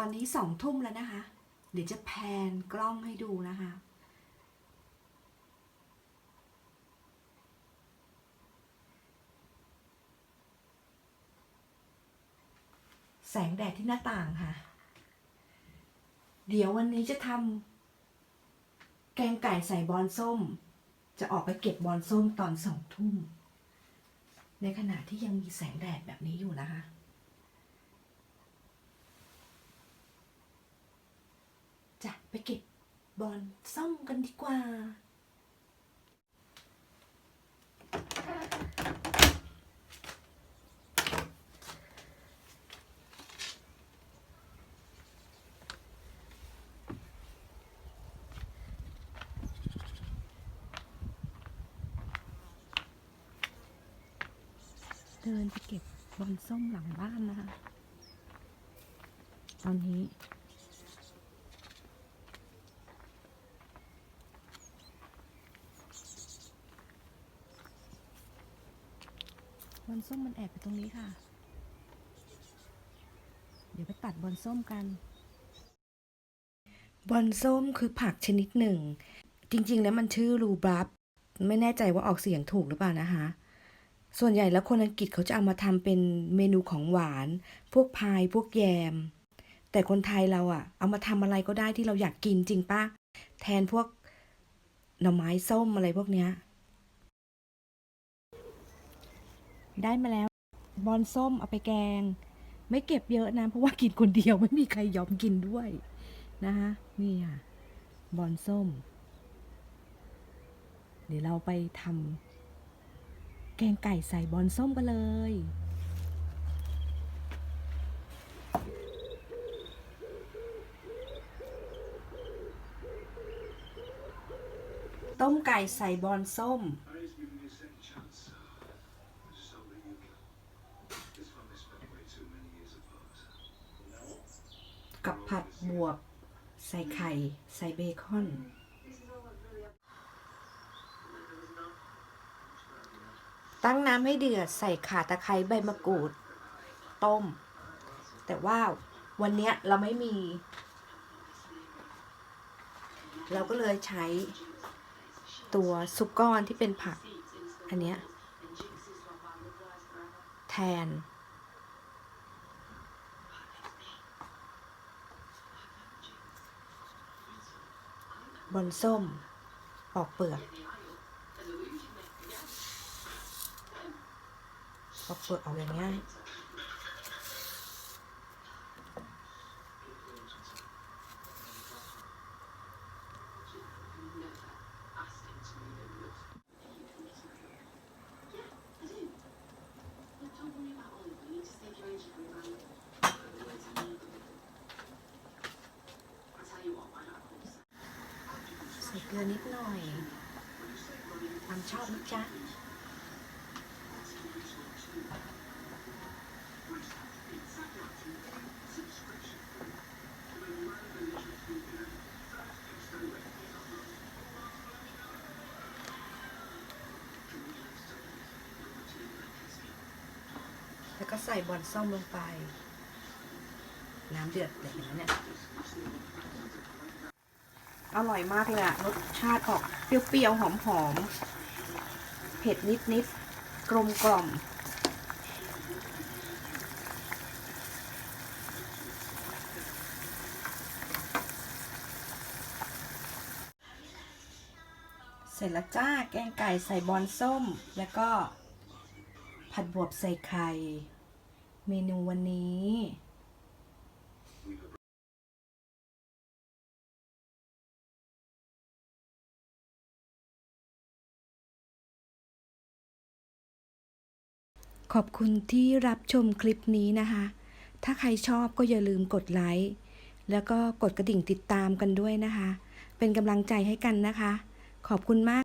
อนนี้สองทุ่มแล้วนะคะ เดี๋ยวจะแพนกล้องให้ดูนะคะ แสงแดดที่หน้าต่างค่ะ เดี๋ยววันนี้จะทำแกงไก่ใส่บอนส้ม จะออกไปเก็บบอนส้มตอนสองทุ่ม ในขณะที่ยังมีแสงแดดแบบนี้อยู่นะคะ จะ ไปเก็บบอนส้มกันดีกว่า เดินไปเก็บบอนส้มหลังบ้านนะคะ ตอนนี้ บอนส้มมันแอบอยู่ตรงนี้ค่ะ เดี๋ยวไปตัดบอนส้มกัน บอนส้มคือผักชนิดหนึ่ง จริงๆ แล้วมันชื่อรูบรับ ไม่แน่ใจว่าออกเสียงถูกหรือเปล่านะคะ ส่วนใหญ่แล้วคนอังกฤษเขาจะเอามาทำเป็นเมนูของหวาน พวกพายพวกแยม แต่คนไทยเราอะเอามาทำอะไรก็ได้ที่เราอยากกินจริงปะแทนพวกหน่อไม้ส้มอะไรพวกเนี้ย ได้มาแล้ว บอนส้มเอาไปแกง ไม่เก็บเยอะนะ เพราะว่ากินคนเดียวไม่มีใครยอมกินด้วยนะคะนี่ค่ะ บอนส้ม เดี๋ยวเราไปทำแกงไก่ใส่บอนส้มกันเลยต้มไก่ใส่บอนส้ม ผัดบวบ ใส่ไข่ ใส่เบคอน ตั้งน้ำให้เดือดใส่ข่าตะไคร้ใบมะกรูด ต้ม แต่ว่าวันนี้เราไม่มี เราก็เลยใช้ตัวซุปก้อนที่เป็นผัก อันเนี้ยแทน บนส้ม ออกเปลือก ออกเปลือกออกอย่างง่าย ส่เกลือนิดหน่อยตามชอบนะจ๊ะแล้วก็ใส่บอนส้มลงไป น้ำเดือดเลยเห็นไหมเนี่ย อร่อยมากเลยอะรสชาติออกเปรี้ยวๆหอมๆ เผ็ดนิดๆ กลมกล่อมเสร็จแล้วจ้า แกงไก่ใส่บอนส้ม แล้วก็ผัดบวบใส่ไข่ เมนูวันนี้ ขอบคุณที่รับชมคลิปนี้นะคะ ถ้าใครชอบก็อย่าลืมกดไลค์ แล้วก็กดกระดิ่งติดตามกันด้วยนะคะ เป็นกำลังใจให้กันนะคะ ขอบคุณมาก